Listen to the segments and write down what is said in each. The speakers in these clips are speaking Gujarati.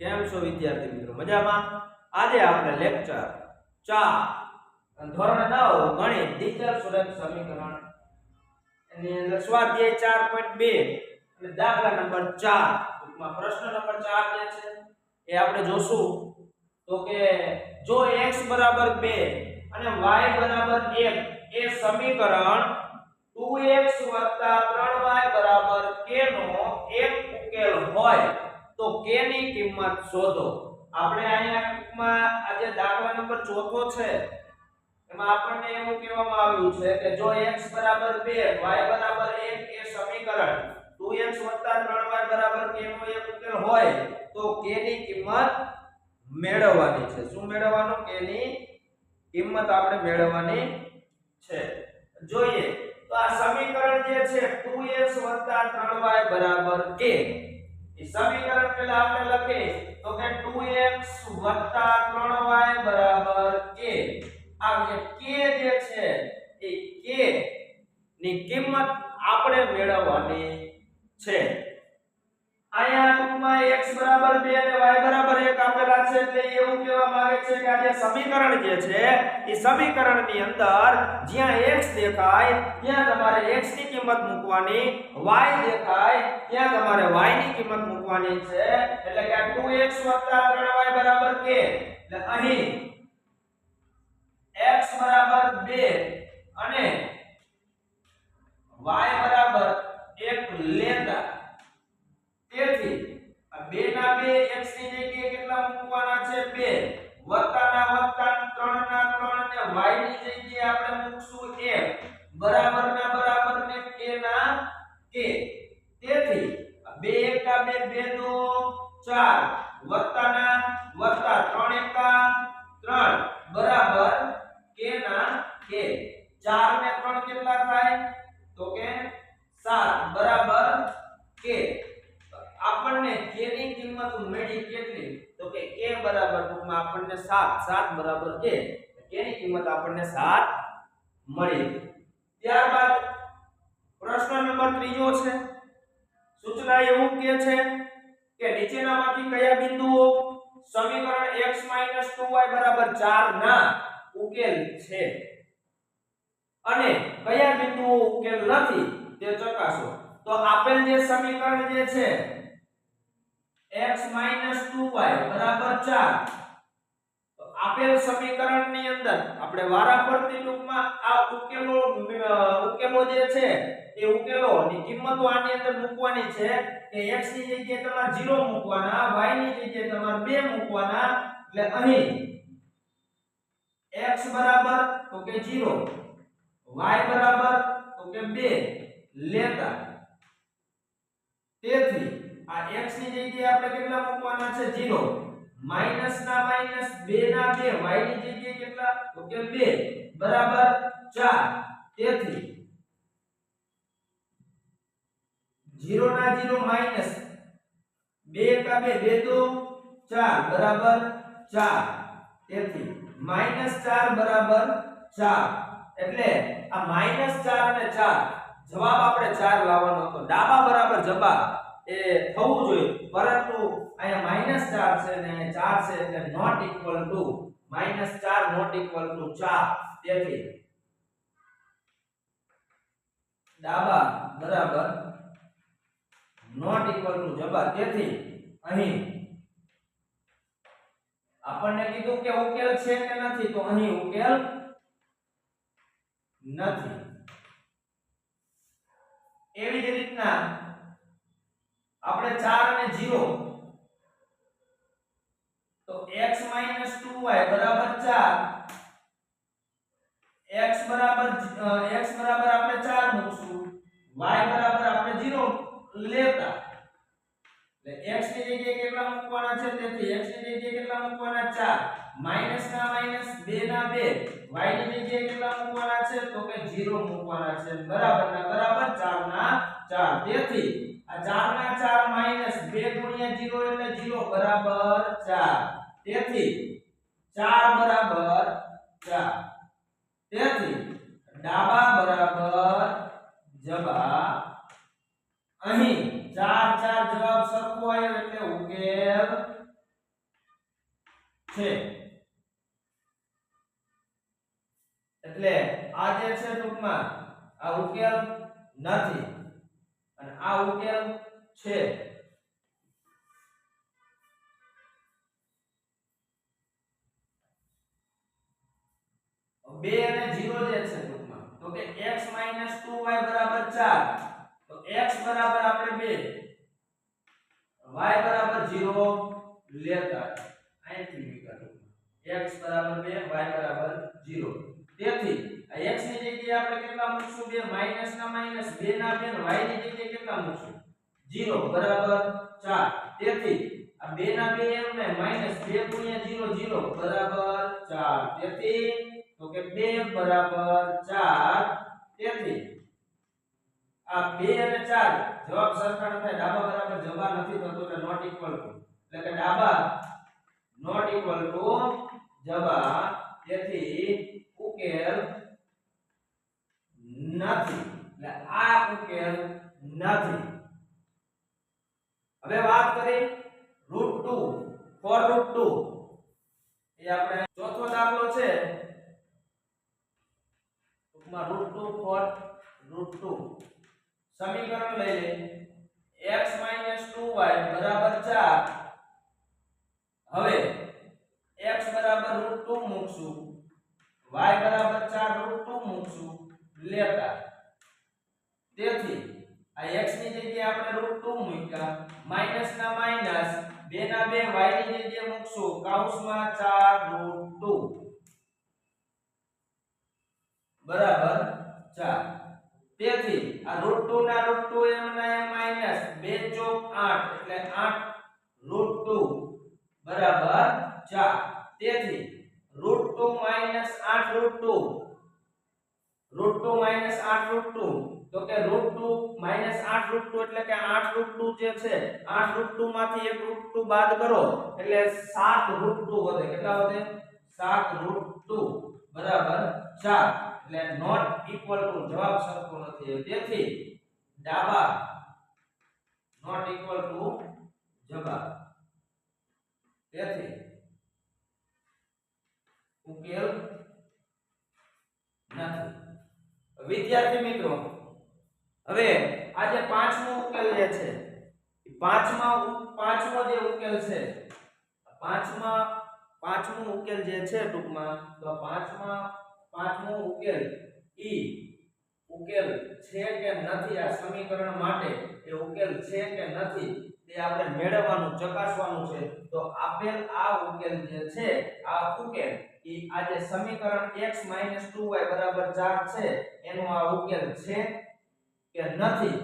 કેમ છો વિદ્યાર્થી મિત્રો? મજામાં? આજે આપણે લેક્ચર 4 ધોરણ 9 ગણિત ટીચર સુરત સમીકરણ. એની અંદર સ્વાધ્યાય ચાર પોઈન્ટ બે અને દાખલા નંબર ચાર. ટૂંકમાં પ્રશ્ન નંબર ચાર જે છે, એ આપણે જોશું. તો કે જો x બરાબર બે અને y બરાબર એક, એ સમીકરણ 2x 3y બરાબર k નો એક ઉકેલ હોય તો k ની કિંમત શોધો. આપણે અહીંયા ટૂંકમાં આ જે દાખલા નંબર ચોથો છે, એમાં આપણને એવું કહેવામાં આવ્યું છે કે જો x બરાબર 2 y બરાબર 1 એ સમીકરણ 2x 3y બરાબર k નો એક ઉકેલ હોય, તો k ની કિંમત મેળવવાની છે. શું મેળવવાનું? k ની કિંમત આપણે મેળવવાની છે. જોઈએ. તો આ સમીકરણ જે છે 2x 3y બરાબર k. એ સમીકરણ પહેલા આપણે લખીએ. તો કે 2x 3y બરાબર k આ જે k જે છે એ k ની કિંમત આપણે મેળવવાની છે અહીંયા ટૂંકમાં x બરાબર 2 અને y બરાબર 1 આપેલા છે એટલે એવું કહેવા માંગે છે કે આ જે જે છે, એ સમીકરણની અંદર જ્યાં x દેખાય, ત્યાં તમારે x ની કિંમત મૂકવાની, y દેખાય, ત્યાં તમારે y ની કિંમત મૂકવાની છે. એટલે કે આ 2x 3y બરાબર k એટલે અહીં x બરાબર 2 અને y બરાબર 1 લેતા તેથી આ 2 ના 2 x ની જગ્યાએ કેટલા મૂકવાના છે 2 વત્તા ના વત્તા 3 ના 3 ને y ની જગ્યાએ આપણે મૂકશું 1 બરાબર ના બરાબર ને k ના k તેથી 2 એકા 2 2 દો 4 વત્તા ના, વત્તા. 3 એકા 3 બરાબર? k ના k 4 ને 3 કેટલા થાય? તો કે 7 બરાબર? k આપણને k ની કિંમત મળી કેટલી? તો કે k બરાબર ટૂંકમાં આપણને 7 7 બરાબર k k ની કિંમત આપણને 7 મળી? ત્યારબાદ પ્રશ્ન નંબર ત્રીજો છે. સૂચના એવું કહે છે કે નીચેનામાંથી કયા બિંદુઓ સમીકરણ x 2y 4 ના ઉકેલ છે? અને કયા બિંદુઓ ઉકેલ નથી તે ચકાસો. તો આપેલ જે સમીકરણ જે છે x 2y 4 તો આપેલ સમીકરણની અંદર આપણે વારાફરતી ટૂંકમાં આ ઉકેલો ઉકેલો જે છે, એ ઉકેલોની કિંમતો આની અંદર મૂકવાની છે કે x ની જગ્યાએ તમારે 0 મૂકવાના, y ની જગ્યાએ તમારે 2 મૂકવાના. એટલે અહીં x બરાબર તો કે 0 y બરાબર તો કે 2 લેતા. તેથી આ x ની જગ્યાએ આપણે કેટલા મૂકવાના છે? 0 માઇનસ ના માઇનસ 2 ના 2 y ની જગ્યાએ કેટલા? તો કે 2 બરાબર 4 તેથી 0 ના 0 માઇનસ 2 કા 2 2 દો 4 બરાબર 4 તેથી માઇનસ 4 બરાબર 4 એટલે આ માઇનસ 4 અને 4 જવાબ આપણે 4 લાવવાનો હતો. ડાબા બરાબર જબા એ થવું જોઈએ. પરંતુ અહીંયા માઇનસ 4 છે અને અહીંયા 4 છે એટલે not equal to minus 4 not equal to 4 તેથી ડાબા બરાબર નોટ ઇક્વલ ટુ જવાબ તેથી અહીં આપણને કીધું કે ઉકેલ છે કે નથી તો અહીં ઉકેલ નથી એવી જ રીતના આપણે 4 અને 0 તો x 2y બરાબર 4 x બરાબર અ, x બરાબર આપણે 4 મૂકશું y બરાબર આપણે 0 લેતા એટલે x ની જગ્યાએ કેટલા મૂકવાના છે તેથી x ની જગ્યાએ કેટલા મૂકવાના 4 માઇનસ ના માઇનસ 2 ના 2 y ની જગ્યાએ કેટલા મૂકવાના છે તો કે 0 મૂકવાના છે બરાબર ના બરાબર 4 ના 4 તેથી આ 4 ના 4 માઇનસ 2 ગુણ્યા 0 એટલે 0 બરાબર 4 તેથી 4 બરાબર 4 તેથી ડાબા બરાબર જવા અહીં 4 4 જવાબ સરખો આવ્યો એટલે ઉકેલ છે. એટલે આ જે છે ટૂંકમાં, આ ઉકેલ નથી. અને આ ઉકેલ છે. બે અને 0 જે છે ટૂંકમાં. તો કે x 2y બરાબર 4 તો x બરાબર આપણે 2 y બરાબર 0 લેતા અહીંથી નીકળ્યું x બરાબર 2 y બરાબર 0 તેથી આ x ની જગ્યાએ આપણે કેટલા મૂકશું 2 માઇનસ ના માઇનસ 2 ના 2 y ની જગ્યાએ કેટલા મૂકશું? 0 બરાબર 4 તેથી આ 2 ના 2 એમ ને માઇનસ 2 ગુણ્યા 0 0 બરાબર 4 તેથી તો કે 2 બરાબર 4 તેથી આ 2 અને 4 જવાબ સરખા નથી ડાબા બરાબર જવાબ નથી થતો એટલે નોટ ઇક્વલ ટુ એટલે કે ડાબા નોટ ઇક્વલ ટુ જવાબ તેથી ઉકેલ નથી. એટલે આ ઉકેલ નથી. હવે વાત કરી રૂટ 2 ફોર રૂટ 2 એ આપણે ચોથો દાખલો છે. ટૂંકમાં root two four root two સમીકરણ લઈ લે. x 2y બરાબર 4 હવે x બરાબર રૂટ ટુ મૂકશું. y બરાબર 4 રૂટ ટુ મૂકશું. લેતા. તેથી આ x ની જગ્યાએ આપણે રૂટ ટુ મૂક્યા. માઇનસ ના માઇનસ 2 ના 2 y ની જગ્યાએ મૂકશું. કૌંસમાં 4 રૂટ 2 બરાબર 4 તેથી આ રૂટ 2 ના રૂટ 2 એમ ના એમ માઇનસ 2 ચોક 8 એટલે 8 રૂટ 2 બરાબર 4 તેથી root 2 minus 8 root 2 root 2 minus 8 root 2 તો કે રૂટ 2 માઇનસ 8 રૂટ 2 એટલે કે 8 રૂટ 2 જે છે 8 રૂટ 2 માંથી એક રૂટ 2 બાદ કરો એટલે 7 રૂટ 2 વધે કેટલા વધે 7 રૂટ 2 બરાબર 4 એટલે નોટ ઇક્વલ ટુ જવાબ સરખો નથી તેથી ડાબા નોટ ઇક્વલ ટુ જવાબ. તેથી ઉકેલ નથી. વિદ્યાર્થી મિત્રો, હવે આ જે પાંચમો ઉકેલ જે છે પાંચમા પાંચમો જે ઉકેલ છે, પાંચમા, પાંચમો ઉકેલ જે છે ટૂંકમાં, તો પાંચમા પાંચમો ઉકેલ ઈ ઉકેલ છે કે નથી આ સમીકરણ માટે એ ઉકેલ છે કે નથી તે આપણે મેળવવાનું, ચકાસવાનું છે. તો આપેલ આ ઉકેલ જે છે, આ ઉકેલ ઈ આ જે સમીકરણ x 2y 4 છે. એનો આ ઉકેલ છે કે નથી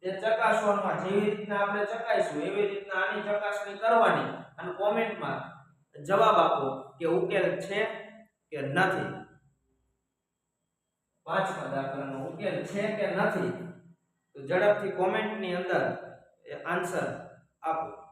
તે ચકાસવામાં જેવી રીતના આપણે ચકાઈશું એવી રીતના આની ચકાસણી કરવાની અને કોમેન્ટમાં જવાબ આપો કે ઉકેલ છે કે નથી. પાંચમા દાખલાનો ઉકેલ છે કે નથી? તો ઝડપથી કોમેન્ટની અંદર આન્સર આપો.